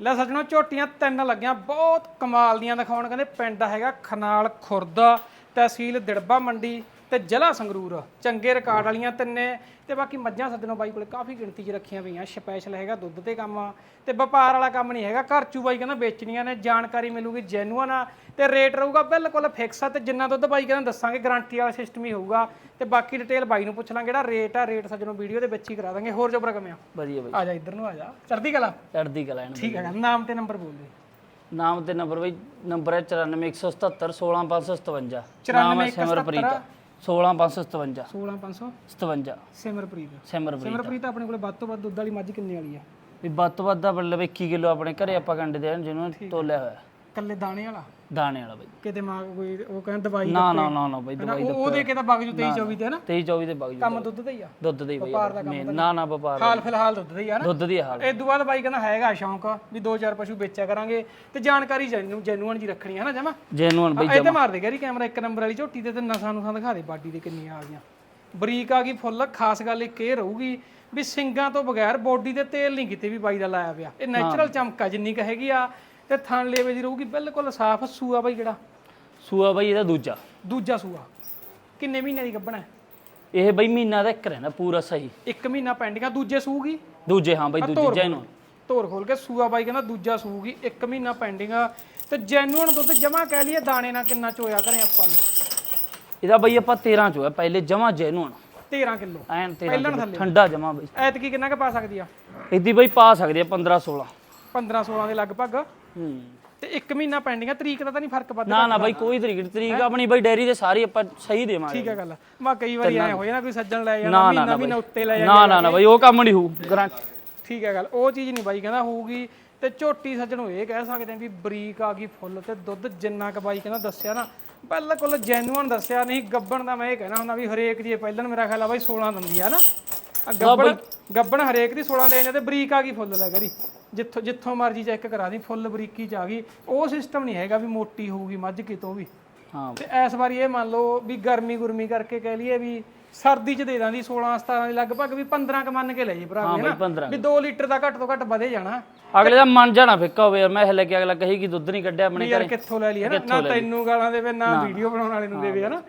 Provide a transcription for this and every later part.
ਲੈ ਸੱਜਣੋ, ਝੋਟੀਆਂ ਤਿੰਨ ਲੱਗੀਆਂ, ਬਹੁਤ ਕਮਾਲ ਦੀਆਂ ਦਿਖਾਉਣ, ਕਹਿੰਦੇ ਪਿੰਡ ਹੈਗਾ ਖਨਾਲ ਖੁਰਦਾ, ਤਹਿਸੀਲ ਦਿੜਬਾ ਮੰਡੀ। ਤੇ ਜ਼ਿਲ੍ਹਾ ਸੰਗਰੂਰ ਚੰਗੇ ਰਿਕਾਰਡ ਵਾਲੀਆਂ ਤਿੰਨੇ ਤੇ ਬਾਕੀ ਮੱਝਾਂ ਸੱਜਣੋ ਬਾਈ ਕੋਲੇ ਕਾਫੀ ਗਿਣਤੀ 'ਚ ਰੱਖੀਆਂ ਪਈਆਂ ਸਪੈਸ਼ਲ ਹੈਗਾ ਦੁੱਧ ਤੇ ਕੰਮ ਆ ਤੇ ਵਪਾਰ ਵਾਲਾ ਕੰਮ ਨਹੀਂ ਹੈਗਾ ਘਰ ਚੂ ਬਾਈ ਕਹਿੰਦਾ ਵੇਚਣੀਆਂ ਨੇ ਜਾਣਕਾਰੀ ਮਿਲੂਗੀ ਜੈਨੂਅਨ ਆ ਤੇ ਰੇਟ ਰਹੂਗਾ ਬਿਲਕੁਲ ਫਿਕਸ ਆ ਤੇ ਜਿੰਨਾ ਦੁੱਧ ਬਾਈ ਕਹਿੰਦਾ ਦੱਸਾਂਗੇ ਗਾਰੰਟੀ ਵਾਲਾ ਸਿਸਟਮ ਹੀ ਹੋਊਗਾ ਤੇ ਬਾਕੀ ਡਿਟੇਲ ਬਾਈ ਨੂੰ ਪੁੱਛ ਲਾਂਗੇ ਜਿਹੜਾ ਰੇਟ ਆ ਰੇਟ ਸੱਜਣੋ ਵੀਡੀਓ ਦੇ ਵਿੱਚ ਹੀ ਕਰਾ ਦਾਂਗੇ ਹੋਰ ਜਬਰਾ ਕਮਿਆ ਵਧੀਆ ਬਈ। ਆ ਜਾ ਇੱਧਰ ਨੂੰ ਆ ਜਾ ਚੜਦੀ ਕਲਾ? ਚੜ੍ਹਦੀ ਕਲਾ ਠੀਕ ਹੈਗਾ ਨਾਮ ਤੇ ਨੰਬਰ ਬੋਲ ਦੇ। ਨਾਮ ਤੇ ਨੰਬਰ ਬਈ ਨੰਬਰ ਹੈ 94177 16557 ਨਾਮ ਹੈ ਸਿਮਰਪ੍ਰੀਤ। 16557 16500 57 ਸਿਮਰਪ੍ਰੀਤ। ਸਿਮਰਪ੍ਰੀਤ। ਸਿਮਰਪ੍ਰੀਤ ਆਪਣੇ ਕੋਲੇ ਵੱਧ ਤੋਂ ਵੱਧ ਦੁੱਧ ਵਾਲੀ ਮੱਝ ਕਿੰਨੇ ਵਾਲੀ ਆ? ਵੀ ਵੱਧ ਤੋਂ ਵੱਧ ਦਾ ਮਤਲਬ 21 ਕਿਲੋ ਆਪਣੇ ਘਰੇ ਆਪਾਂ ਕੰਡੇ ਦੇ ਜਿਹਨੂੰ ਤੋਲਿਆ ਹੋਇਆ। ਕੱਲੇ ਦਾਣੇ ਵਾਲਾ? ਦਾਣੇ ਵਾਲਾ ਬਈ। ਕਿਤੇ ਮਾਂ ਕੋਈ ਉਹ ਕਹਿੰਦਾ ਦਵਾਈ ਨਾ ਨਾ ਨਾ ਨਾ ਬਈ ਨਾ, ਦਵਾਈ ਉਹ ਉਹਦੇ ਕਿਤੇ ਬਗ ਜੂ 23 24 ਤੇ ਹੈ ਨਾ 23 24 ਦੇ ਬਗ ਕੰਮ ਦੁੱਧ ਦਾ ਹੀ ਆ। ਦੁੱਧ ਦੇ ਬਈ main, ਨਾ ਨਾ ਵਪਾਰ ਹਾਲ ਫਿਲਹਾਲ ਦੁੱਧ ਦਾ ਹੀ ਆ ਨਾ ਦੁੱਧ ਦੀ ਹਾਲ। ਇਹ ਤੋਂ ਬਾਅਦ ਬਾਈ ਕਹਿੰਦਾ ਹੈਗਾ ਸ਼ੌਂਕ ਵੀ ਦੋ ਚਾਰ ਪਸ਼ੂ ਵੇਚਿਆ ਕਰਾਂਗੇ ਤੇ ਜਾਣਕਾਰੀ ਜੈਨੂਅਨ ਜੀ ਰੱਖਣੀ ਹੈ ਨਾ ਜਮਾ? ਜੈਨੂਨ ਬਈ ਇਹਦੇ ਮਾਰ ਦੇ ਗੈਰੀ ਕੈਮਰਾ ਇੱਕ ਨੰਬਰ ਵਾਲੀ ਝੋਟੀ ਤੇ ਤੇ ਨਸਾਂ ਨੂੰ ਦਿਖਾ ਦੇ ਬਾਡੀ ਦੇ ਕਿੰਨੀਆਂ ਆ ਗਈਆਂ। ਬਰੀਕ ਆ ਗਈ ਫੁੱਲ ਖਾਸ ਗੱਲ ਇੱਕ ਇਹ ਰਹੂਗੀ ਵੀ ਸਿੰਗਾਂ ਤੋਂ ਬਗੈਰ ਬੋਡੀ ਤੇ ਤੇਲ ਨਹੀਂ ਕਿਤੇ ਵੀ ਬਾਈ ਦਾ ਲਾਇਆ ਪਿਆ। ਇਹ ਨੈਚੁਰਲ ਚਮਕਾ ਜਿੰਨੀ ਕ ਹੈਗੀ ਆ ਤੇ ਥਣ ਲੇਵੇ ਦੀ ਰਹੂਗੀ ਬਿਲਕੁਲ ਸਾਫ਼ ਸੂਆ ਬਾਈ ਜਿਹੜਾ। ਸੂਆ ਬਈ ਇਹਦਾ ਦੂਜਾ। ਦੂਜਾ ਸੂਆ। ਕਿੰਨੇ ਮਹੀਨੇ ਦੀ ਗੱਭਣਾ ਹੈ? ਇਹ ਬਈ ਮਹੀਨਾ ਦਾ ਇੱਕ ਰਹਿੰਦਾ ਪੂਰਾ ਸਹੀ। ਇੱਕ ਮਹੀਨਾ ਪੈਂਡਿੰਗ ਆ ਦੂਜੇ ਸੂਗੀ? ਦੂਜੇ ਹਾਂ ਬਈ ਦੂਜੇ ਜੈਨੂਨ। ਧੋਰ ਖੋਲ ਕੇ ਸੂਆ ਬਾਈ ਕਹਿੰਦਾ ਦੂਜਾ ਸੂਗੀ ਇੱਕ ਮਹੀਨਾ ਪੈਂਡਿੰਗ ਆ ਤੇ ਜੈਨੂਅਨ ਦੁੱਧ ਜਮਾ ਕਹਿ ਲਈਏ ਦਾਣੇ ਨਾਲ ਕਿੰਨਾ ਚੋਇਆ ਕਰੇ ਆਪਾਂ ਨੂੰ? ਇਹਦਾ ਬਈ ਆਪਾਂ 13 ਚੋਇਆ ਪਹਿਲੇ ਜਮਾ ਜੈਨੂਨ। 13 ਕਿਲੋ। ਐਨ 13 ਕਿਲੋ, ਠੰਡਾ ਜਮਾ ਬਈ। ਐਤਕੀ ਕਿੰਨਾ ਕੁ ਪਾ ਸਕਦੀ ਆ? ਇਹਦੀ ਬਈ ਪਾ ਸਕਦੇ ਆ 15 16 15 16 ਦੇ ਲਗਭਗ। ਹੂੰ। ਤੇ ਇੱਕ ਮਹੀਨਾ ਪੈਂਡਿੰਗ ਆ ਤਰੀਕ ਦਾ ਤਾਂ ਨਹੀਂ ਫ਼ਰਕ ਵੱਧ ਨਾ ਨਾ ਬਈ ਕੋਈ ਤਰੀਕ ਤਰੀਕ ਆਪਣੀ ਬਈ ਡੈਰੀ ਦੇ ਸਾਰੀ ਆਪਾਂ ਸਹੀ ਦੇਵਾਂਗੇ। ਠੀਕ ਹੈ ਗੱਲ। ਮਾ ਕਈ ਵਾਰੀ ਐ ਹੋਇਆ ਨਾ। ਕੋਈ ਸੱਜਣ ਲੈ ਜਾਣਾ ਮਹੀਨਾ ਨਾ ਮਹੀਨਾ। ਉੱਤੇ ਲੈ ਨਾ ਨਾ ਨਾ ਬਈ ਉਹ ਕੰਮ ਨਹੀਂ ਹੋਊ ਗਰੰਟ ਠੀਕ ਹੈ ਗੱਲ। ਉਹ ਚੀਜ਼ ਨਹੀਂ ਬਾਈ ਕਹਿੰਦਾ ਹੋਊਗੀ। ਤੇ ਝੋਟੀ ਸੱਜਣ ਨੂੰ ਇਹ ਕਹਿ ਸਕਦੇ ਆ ਵੀ ਬਰੀਕ ਆ ਗਈ ਫੁੱਲ ਤੇ ਦੁੱਧ ਜਿੰਨਾ ਕ ਬਾਈ ਕਹਿੰਦਾ ਦੱਸਿਆ ਨਾ ਬਿਲਕੁਲ ਜੈਨੂਅਨ ਦੱਸਿਆ ਨਹੀਂ ਗੱਬਣ ਦਾ ਮੈਂ ਇਹ ਕਹਿਣਾ ਹੁੰਦਾ ਵੀ ਹਰੇਕ ਦੀ ਪਹਿਲਾਂ ਮੇਰਾ ਖਿਆਲ ਆ ਬਾਈ 16 ਦਿੰਦੀ ਆ ਨਾ। ਆ ਗੱਬਣ ਗੱਬਣ ਹਰੇਕ ਦੀ 16 ਦੇ ਜਾਂਦੇ ਬਰੀਕ ਆ ਗਈ ਫੁੱਲ ਲੈ ਕਰੀ ਜਿੱਥੋਂ ਜਿੱਥੋਂ ਮਰਜ਼ੀ ਚੈੱਕ ਕਰਾ ਦੀ ਫੁੱਲ ਬਰੀਕੀ ਚ ਆ ਗਈ। ਉਹ ਸਿਸਟਮ ਨਹੀਂ ਹੈਗਾ ਵੀ ਮੋਟੀ ਹੋਊਗੀ ਮੱਝ ਕਿਤੋਂ ਵੀ। ਹਾਂ। ਤੇ ਇਸ ਵਾਰੀ ਇਹ ਮੰਨ ਲਓ ਵੀ ਗਰਮੀ ਗੁਰਮੀ ਕਰਕੇ ਕਹਿ ਲਈਏ ਵੀ ਸਰਦੀ ਚ ਦੇ ਦਾਂਦੀ 16 17 ਦੀ ਲਗਭਗ ਵੀ 15 ਕ ਮੰਨ ਕੇ ਲੈ ਜੀ ਭਰਾ ਵੀ ਨਾ? 15 ਵੀ 2 ਲੀਟਰ ਦਾ ਘੱਟ ਤੋਂ ਘੱਟ ਵਧੇ ਜਾਣਾ। ਅਗਲੇ ਦਾ ਮਨ ਜਾਣਾ ਫਿੱਕਾ ਹੋਵੇ ਯਾਰ ਮੈਂ ਹਲੇ ਕਿ ਅਗਲਾ ਕਹੀ ਕਿ ਦੁੱਧ ਨਹੀਂ ਕੱਢਿਆ ਆਪਣੇ ਯਾਰ ਘਰੇ। ਕਿੱਥੋਂ ਲੈ ਲਈ ਹੈ ਨਾ? ਨਾ ਤੈਨੂੰ ਗਾਲਾਂ ਦੇਵੇ ਨਾ ਵੀਡੀਓ ਬਣਾਉਣ ਵਾਲੇ ਨੂੰ ਦੇਵੇ ਹਨਾ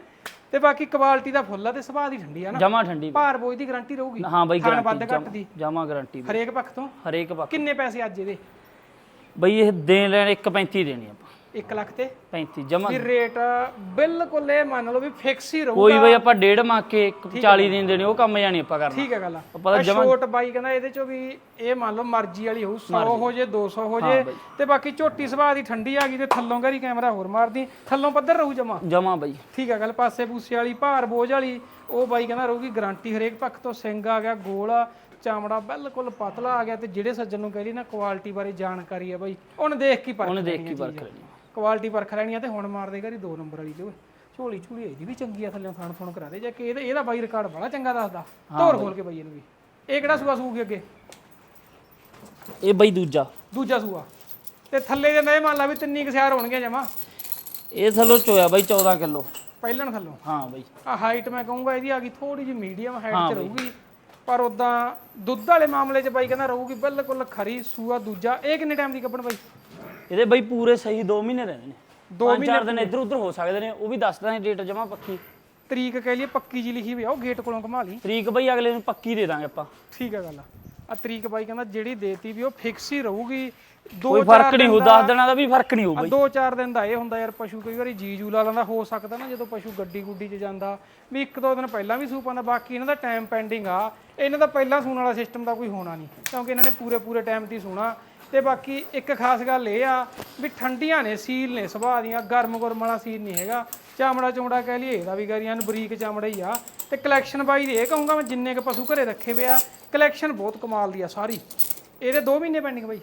ਤੇ ਬਾਕੀ ਕੁਆਲਿਟੀ ਦਾ ਫੁੱਲ ਆ ਤੇ ਸੁਭਾਅ ਦੀ ਠੰਡੀ ਆ ਨਾ। ਜਮਾ ਠੰਡੀ। ਭਾਰ ਬੋਝ ਦੀ ਗਾਰੰਟੀ ਰਹੂਗੀ। ਹਾਂ ਬਈ ਗਾਰੰਟੀ ਘੱਟ ਦੀ। ਜਮਾ ਗਾਰੰਟੀ ਹਰੇਕ ਪੱਖ ਤੋਂ। ਹਰੇਕ ਪੱਖ ਕਿੰਨੇ ਪੈਸੇ ਅੱਜ ਇਹਦੇ? ਬਈ ਇਹ ਦੇਣ ਲੈਣ 1.35 ਦੇਣੀ ਆਪਾਂ। 1 ਲੱਖ ਤੇ 35 ਜਮਾ। ਵੀ ਰੇਟ ਬਿਲਕੁਲ ਇਹ ਮੰਨ ਲਓ ਵੀ ਫਿਕਸ ਹੀ ਰਹੂ ਕੋਈ ਬਈ ਆਪਾਂ ਡੇਢ ਮੰਗ ਕੇ 40 ਦਿਨ ਦੇਣੀ ਉਹ ਕੰਮ ਜਾਣੀ ਆਪਾਂ ਕਰਨਾ। ਠੀਕ ਹੈ ਗੱਲ ਆਪਾਂ ਆਹ ਛੋਟ ਬਾਈ ਕਹਿੰਦਾ ਇਹਦੇ ਚੋਂ ਵੀ ਇਹ ਮੰਨ ਲਓ ਮਰਜ਼ੀ ਵਾਲੀ ਹੋਊ 100 ਹੋ ਜੇ 200 ਹੋ ਜੇ ਤੇ ਬਾਕੀ ਝੋਟੀ ਸੁਭਾਅ ਦੀ ਠੰਡੀ ਆ ਗਈ ਤੇ ਥੱਲੋਂ ਗਰੀ ਕੈਮਰਾ ਹੋਰ ਮਾਰਦੀ ਥੱਲੋਂ ਪੱਧਰ ਰਹੂ ਜਮਾ। ਜਮਾ ਬਈ। ਠੀਕ ਹੈ ਗੱਲ ਪਾਸੇ ਪੂਸੇ ਵਾਲੀ ਭਾਰ ਬੋਝ ਵਾਲੀ ਉਹ ਬਾਈ ਕਹਿੰਦਾ ਰਹੂਗੀ ਗਾਰੰਟੀ ਹਰੇਕ ਪੱਖ ਤੋਂ ਸਿੰਘ ਆ ਗਿਆ ਗੋਲ ਆ ਚਾਮੜਾ ਬਿਲਕੁਲ ਪਤਲਾ ਆ ਗਿਆ ਤੇ ਜਿਹੜੇ ਸੱਜਣ ਨੂੰ ਕਹਿ ਲਈ ਨਾ ਕੁਆਲਿਟੀ ਬਾਰੇ ਜਾਣਕਾਰੀ ਆ ਬਾਈ ਉਹਨੇ ਦੇਖ ਕੇ ਪਰਖ ਉਹਨੇ ਦੇਖ ਕੇ ਪਰਖ ਲੈਣੀ ਕੁਆਲਿਟੀ ਪਰਖ ਲੈਣੀ ਆ ਤੇ ਹੁਣ ਮਾਰ ਦੇ ਘਰੀ ਨੰਬਰ ਵਾਲੀ ਜੋ ਝੋਲੀ ਝੂਲੀ ਇਹਦੀ ਵੀ ਚੰਗੀ ਆ ਥੱਲੇ ਥਾਣ ਥੁਣ ਕਰਾ ਦੇ। ਜੇ ਕਿ ਇਹਦਾ ਇਹਦਾ ਬਾਈ ਰਿਕਾਰਡ ਬੜਾ ਚੰਗਾ ਦੱਸਦਾ। ਧੋਰ ਖੋਲ ਕੇ ਬਾਈ ਇਹਨੂੰ ਵੀ। ਇਹ ਕਿਹੜਾ ਸੂਆ ਸੂਗੀ ਅੱਗੇ? ਇਹ ਬਈ ਦੂਜਾ। ਦੂਜਾ ਸੂਆ। ਤੇ ਥੱਲੇ ਦੇ ਇਹ ਮੰਨ ਲਾ ਵੀ ਤਿੰਨੀ ਕਸਿਆਰ ਹੋਣਗੇ ਜਮਾ। ਇਹ ਥੱਲੋਂ ਚੋਇਆ ਬਈ 14 ਕਿਲੋ। ਪਹਿਲਣ ਥੱਲੋਂ? ਹਾਂ ਬਈ। ਆ ਹਾਈਟ ਮੈਂ ਕਹੂੰਗਾ ਇਹਦੀ ਆ ਗਈ ਥੋੜੀ ਜਿਹੀ ਮੀਡੀਅਮ ਹਾਈਟ 'ਚ ਰਹੂਗੀ। ਪਰ ਉਦਾਂ ਦੁੱਧ ਵਾਲੇ ਮਾਮਲੇ 'ਚ ਬਾਈ ਕਹਿੰਦਾ ਰਹੂਗੀ ਬਿਲਕੁਲ ਖਰੀ ਸੂਆ ਦੂਜਾ। ਇਹ ਕਿੰਨੇ ਟਾਈਮ ਦੀ ਕੱਪਣ ਬਾਈ? ਇਹਦੇ ਬਈ ਪੂਰੇ ਸਹੀ 2 ਮਹੀਨੇ ਰਹਿੰਦੇ ਨੇ। ਦੋ ਪੰਜ ਚਾਰ ਦਿਨ ਇੱਧਰ ਉੱਧਰ ਹੋ ਸਕਦੇ ਨੇ ਉਹ ਵੀ ਦੱਸ ਦਾਂਗੇ ਡੇਟ ਜਮਾ ਪੱਕੀ। ਤਰੀਕ ਕਹਿ ਲਈਏ ਪੱਕੀ ਜੀ ਲਿਖੀ ਵੀ ਆ ਉਹ ਗੇਟ ਕੋਲੋਂ ਘੁਮਾ ਲਈ। ਤਰੀਕ ਬਈ ਅਗਲੇ ਨੂੰ ਪੱਕੀ ਦੇ ਦਾਂਗੇ ਆਪਾਂ। ਠੀਕ ਹੈ ਗੱਲ ਆ। ਤਰੀਕ ਬਾਈ ਕਹਿੰਦਾ ਜਿਹੜੀ ਦੇਤੀ ਵੀ ਉਹ ਫਿਕਸ ਹੀ ਰਹੂਗੀ। ਦੋ ਫ਼ਰਕ ਨਹੀਂ ਹੋਊ 10 ਦਿਨਾਂ ਦਾ ਵੀ ਫ਼ਰਕ ਨਹੀਂ ਹੋਊ ਬਈ। ਦੋ ਚਾਰ ਦਿਨ ਦਾ ਇਹ ਹੁੰਦਾ ਯਾਰ ਪਸ਼ੂ ਕਈ ਵਾਰੀ ਜੀ ਜੂ ਲਾ ਲੈਂਦਾ ਹੋ ਸਕਦਾ ਨਾ ਜਦੋਂ ਪਸ਼ੂ ਗੱਡੀ ਗੁੱਡੀ 'ਚ ਜਾਂਦਾ। ਵੀ ਇੱਕ ਦੋ ਦਿਨ ਪਹਿਲਾਂ ਵੀ ਸੂ ਪਾਉਂਦਾ ਬਾਕੀ ਇਹਨਾਂ ਦਾ ਟਾਈਮ ਪੈਂਡਿੰਗ ਆ। ਇਹਨਾਂ ਦਾ ਪਹਿਲਾਂ ਸੂਣ ਵਾਲਾ ਸਿਸਟਮ ਦਾ ਕੋਈ ਹੋਣਾ ਨਹੀਂ ਕਿਉਂਕਿ ਇਹਨਾਂ ਨੇ ਪੂਰੇ ਪੂਰੇ ਟਾਈਮ ਤੇ ਹੀ ਸੂਣਾ। ਤੇ ਬਾਕੀ ਇੱਕ ਖਾਸ ਗੱਲ ਇਹ ਆ ਵੀ ਠੰਡੀਆਂ ਨੇ, ਸੀਲ ਨੇ ਸੁਭਾਅ ਦੀਆਂ, ਗਰਮ ਗੁਰਮ ਵਾਲਾ ਸੀਲ ਨਹੀਂ ਹੈਗਾ। ਚਾਮੜਾ ਚੌੜਾ ਕਹਿ ਲਈਏ, ਇਹਦਾ ਵੀ ਗਰੀਆਂ ਨੂੰ ਬਰੀਕ ਚਾਮੜਾ ਹੀ ਆ। ਤੇ ਕਲੈਕਸ਼ਨ ਬਾਈ ਦੀ ਇਹ ਕਹੂੰਗਾ ਮੈਂ ਜਿੰਨੇ ਕ ਪਸ਼ੂ ਘਰੇ ਰੱਖੇ ਹੋਏ ਆ ਕਲੈਕਸ਼ਨ ਬਹੁਤ ਕਮਾਲ ਦੀ ਆ ਸਾਰੀ। ਇਹਦੇ 2 ਮਹੀਨੇ ਪੈਂਡਿੰਗ ਬਾਈ।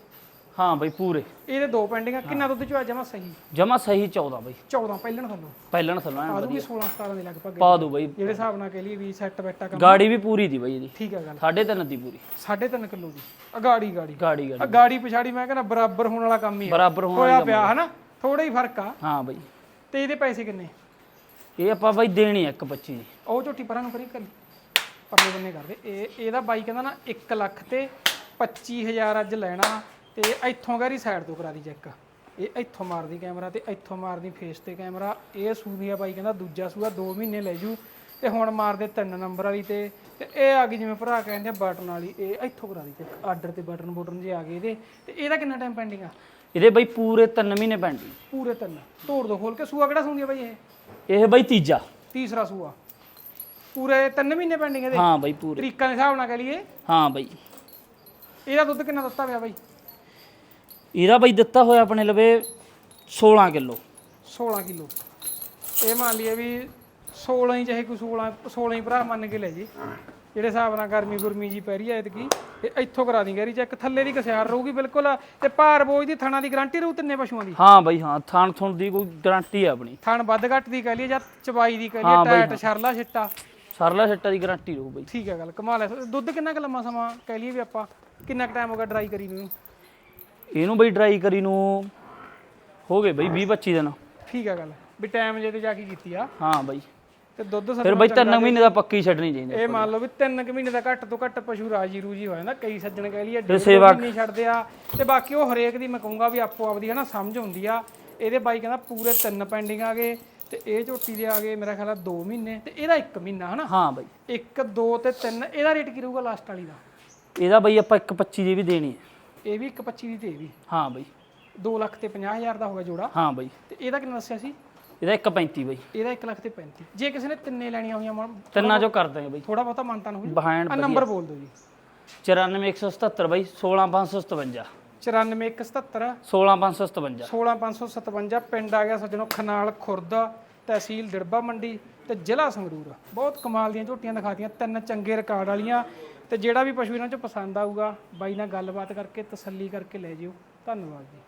ਹਾਂ ਬਈ ਪੂਰੇ। ਇਹਦੇ ਦੋ ਪੈਂਡਿੰਗ ਆ ਕਿੰਨਾ ਦੁੱਧ ਚੋਂ ਜਮਾ ਸਹੀ? ਜਮਾ ਸਹੀ 14 ਬਈ। 14 ਪਹਿਲਣ ਥੱਲੋਂ ਪਹਿਲਣ ਥੱਲੋਂ ਆ ਜੂਗੀ 16 17 ਦੇ ਲਗਭਗ। ਪਾ ਦੂ ਬਈ। ਜਿਹੜੇ ਹਿਸਾਬ ਨਾਲ ਕਹਿ ਲਈ ਵੀ ਸੈੱਟ ਬੈਟਾ ਕੰਮ। ਗਾੜੀ ਵੀ ਪੂਰੀ ਦੀ ਬਈ ਇਹਦੀ। ਠੀਕ ਹੈ ਗੱਲ। ਸਾਢੇ ਤਿੰਨ ਦੀ ਪੂਰੀ। 3.5 ਕਿਲੋ ਦੀ। ਅਗਾੜੀ ਗਾੜੀ ਗਾੜੀ। ਆ ਗਾੜੀ। ਗਾੜੀ ਪਿਛਾੜੀ ਮੈਂ ਕਹਿੰਦਾ ਬਰਾਬਰ ਹੋਣ ਵਾਲਾ ਕੰਮ ਹੀ ਆ। ਬਰਾਬਰ ਹੋਣਾ ਹੋਇਆ ਪਿਆ ਹਨਾ? ਥੋੜਾ ਹੀ ਫ਼ਰਕ ਆ। ਹਾਂ ਬਈ। ਤੇ ਇਹਦੇ ਪੈਸੇ ਕਿੰਨੇ? ਇਹ ਆਪਾਂ ਬਈ ਦੇਣੀ 1.25 ਦੀ। ਉਹ ਝੋਟੀ ਪਰਾਂ ਨੂੰ ਕਰੀ ਕਰੀ ਪਰਲੇ ਬੰਨੇ ਕਰਦੇ ਇਹ ਇਹਦਾ ਬਾਈ ਕਹਿੰਦਾ ਨਾ 1 ਲੱਖ ਤੇ 25000 ਅੱਜ ਲੈਣਾ। ਤੇ ਇੱਥੋਂ ਗੈਰੀ ਸਾਈਡ ਤੋਂ ਕਰਾ ਦੀ ਚੈੱਕ ਇਹ ਇੱਥੋਂ ਮਾਰਦੀ ਕੈਮਰਾ ਤੇ ਇੱਥੋਂ ਮਾਰਦੀ ਫੇਸ ਤੇ ਕੈਮਰਾ ਇਹ ਸੂਦੀ ਆ ਬਾਈ ਕਹਿੰਦਾ ਦੂਜਾ ਸੂਆ 2 ਮਹੀਨੇ ਲੈ ਜੂ। ਤੇ ਹੁਣ ਮਾਰਦੇ ਤਿੰਨ ਨੰਬਰ ਵਾਲੀ ਤੇ। ਤੇ ਇਹ ਆ ਗਈ ਜਿਵੇਂ ਭਰਾ ਕਹਿੰਦੇ ਬਟਨ ਵਾਲੀ। ਇਹ ਇੱਥੋਂ ਕਰਾ ਦੀ ਚੈੱਕ ਆਰਡਰ ਤੇ ਬਟਨ ਬਟਨ ਜੇ ਆ ਗਏ ਇਹਦੇ। ਤੇ ਇਹਦਾ ਕਿੰਨਾ ਟਾਈਮ ਪੈਂਡਿੰਗ ਆ? ਇਹਦੇ ਬਾਈ ਪੂਰੇ 3 ਮਹੀਨੇ ਪੈਂਡੀ ਪੂਰੇ ਤਿੰਨ। ਤੋੜ ਦੋ ਖੋਲ ਕੇ ਸੂਆ ਕਿਹੜਾ ਆ ਬਾਈ ਇਹ? ਇਹ ਬਾਈ ਤੀਜਾ। ਤੀਸਰਾ ਸੂਆ ਪੂਰੇ ਤਿੰਨ ਮਹੀਨੇ ਪੈਂਡਿੰਗ ਇਹਦੇ। ਹਾਂ ਬਾਈ ਪੂਰੇ। ਤਰੀਕਾਂ ਦੇ ਹਿਸਾਬ ਨਾਲ ਕਹ ਲਈਏ। ਹਾਂ ਬਾਈ। ਇਹਦਾ ਦੁੱਧ ਕਿੰਨਾ ਦਿੱਤਾ ਪਿਆ ਬਾਈ? ਇਹਦਾ ਬਾਈ ਦਿੱਤਾ ਹੋਇਆ ਆਪਣੇ ਲਵੇ 16 ਕਿਲੋ। 16 ਕਿਲੋ। ਇਹ ਮੰਨ ਲਈਏ ਵੀ 16 ਹੀ ਚਾਹੇ ਕੋਈ 16 16 ਹੀ ਭਰਾ ਮੰਨ ਕੇ ਲੈ ਜੀ। ਜਿਹੜੇ ਹਿਸਾਬ ਨਾਲ ਗਰਮੀ ਗੁਰਮੀ ਜੀ ਪੈ ਰਹੀ ਹੈ ਐਤਕੀ ਇਹ ਇੱਥੋਂ ਕਰਾ ਦੀ ਗੈਰੀ ਚੈੱਕ ਥੱਲੇ ਦੀ ਕਸਿਆਰ ਰਹੂਗੀ ਬਿਲਕੁਲ ਤੇ ਭਾਰ ਬੋਝ ਦੀ ਥਣਾ ਦੀ ਗਾਰੰਟੀ ਰਹੂ ਤਿੰਨੇ ਪਸ਼ੂਆਂ ਦੀ? ਹਾਂ ਬਾਈ ਹਾਂ ਥਣ ਥੁਣ ਦੀ ਕੋਈ ਗਾਰੰਟੀ ਹੈ ਆਪਣੀ। ਥਣ ਵੱਧ ਘੱਟ ਦੀ ਕਹ ਲਈਏ ਜਾਂ ਚਬਾਈ ਦੀ ਕਹ ਲਈਏ ਟੈਟ ਛਰਲਾ ਛਿੱਟਾ। ਸਰਲਾ ਛੱਟਾ ਦੀ ਗਾਰੰਟੀ ਰਹੂ ਬਾਈ। ਠੀਕ ਹੈ ਗੱਲ ਕਮਾਲ ਹੈ। ਦੁੱਧ ਕਿੰਨਾ ਕੁ ਲੰਮਾ ਸਮਾਂ ਕਹ ਲਈਏ ਵੀ ਆਪਾਂ ਕਿੰਨਾ ਕੁ ਟਾਈਮ ਹੋ ਗਿਆ ਡਰਾਈ ਕਰੀ ਨੂੰ? ਇਹਨੂੰ ਬਾਈ ਡਰਾਈ ਕਰੀ ਨੂੰ ਹੋ ਗਏ ਬਾਈ 20 25 ਦਿਨ। ਠੀਕ ਹੈ ਗੱਲ। ਵੀ ਟਾਈਮ ਜੇ ਤੇ ਜਾ ਕੇ ਕੀਤੀ ਆ। ਹਾਂ ਬਾਈ। ਤੇ ਦੁੱਧ ਫਿਰ ਸੱਜਣੋਂ ਬਾਈ 3 ਮਹੀਨੇ ਦਾ ਪੱਕੀ ਛੱਡਣੀ ਚਾਹੀਦੀ ਇਹ ਮੰਨ ਲਓ ਵੀ 3 ਕੁ ਮਹੀਨੇ ਦਾ ਘੱਟ ਤੋਂ ਘੱਟ ਪਸ਼ੂ ਰਾਜੀ ਰੂਜੀ ਹੋ ਜਾਂਦਾ ਕਈ ਸੱਜਣ ਕਹਿ ਲਈਏ ਡੇਢ ਮਹੀਨੇ ਛੱਡਦੇ ਆ। ਤੇ ਬਾਕੀ ਉਹ ਹਰੇਕ ਦੀ ਮੈਂ ਕਹੂੰਗਾ ਵੀ ਆਪੋ ਆਪਦੀ ਹੈ ਨਾ ਸਮਝ ਹੁੰਦੀ ਆ। ਇਹਦੇ ਬਾਈ ਕਹਿੰਦਾ ਪੂਰੇ 3 ਪੈਂਡਿੰਗ ਆ ਗਏ ਤੇ ਇਹ ਝੋਟੀ ਦੇ ਆ ਗਏ ਮੇਰਾ ਖਿਆਲ ਆ 2 ਮਹੀਨੇ ਤੇ ਇਹਦਾ 1 ਮਹੀਨਾ ਹਨਾ। ਹਾਂ ਬਾਈ। 1 2 ਤੇ 3 ਇਹਦਾ ਰੇਟ ਕੀ ਰਹੂਗਾ ਲਾਸਟ ਵਾਲੀ ਦਾ? ਇਹਦਾ ਬਾਈ ਆਪਾਂ 125 ਦੀ ਵੀ ਦੇਣੀ ਹੈ ਇਹ ਵੀ 1.25 ਦੀ ਤੇ ਇਹ ਵੀ। ਹਾਂ ਬਾਈ। 2 ਲੱਖ ਤੇ 50000 ਦਾ ਹੋਗਾ ਜੋੜਾ। ਹਾਂ ਬਾਈ। ਤੇ ਇਹਦਾ ਕਿੰਨਾ ਦੱਸਿਆ ਸੀ? ਇਹਦਾ 135 ਬਾਈ। ਇਹਦਾ 1 ਲੱਖ ਤੇ 35 ਜੇ ਕਿਸੇ ਨੇ ਤਿੰਨੇ ਲੈਣੀਆਂ ਹੋਈਆਂ ਤਿੰਨਾਂ ਚੋਂ ਕਰ ਦਾਂਗੇ ਬਾਈ। ਥੋੜਾ ਬਹੁਤਾ ਮੰਨਤਾ ਨੂੰ ਬਿਹਾਈਂਡ ਆ ਨੰਬਰ ਬੋਲ ਦਿਓ ਜੀ। 94177 ਬਾਈ 16557 94177 16557 16557 ਪਿੰਡ ਆ ਗਿਆ ਸੱਜਣੋ ਖਨਾਲ ਖੁਰਦ ਤਹਿਸੀਲ ਦਿੜਬਾ ਮੰਡੀ ਤੇ ਜ਼ਿਲ੍ਹਾ ਸੰਗਰੂਰ। ਬਹੁਤ ਕਮਾਲ ਦੀਆਂ ਝੋਟੀਆਂ ਦਿਖਾਤੀਆਂ ਤਿੰਨ ਚੰਗੇ ਰਿਕਾਰਡ ਵਾਲੀਆਂ। ਤੇ ਜਿਹੜਾ ਵੀ ਪਸ਼ੂ ਇਹਨਾਂ ਚੋਂ ਪਸੰਦ ਆਊਗਾ, ਬਾਈ ਨਾਲ ਗੱਲਬਾਤ ਕਰਕੇ ਤਸੱਲੀ ਕਰਕੇ ਲੈ ਜਿਓ। ਧੰਨਵਾਦ ਜੀ।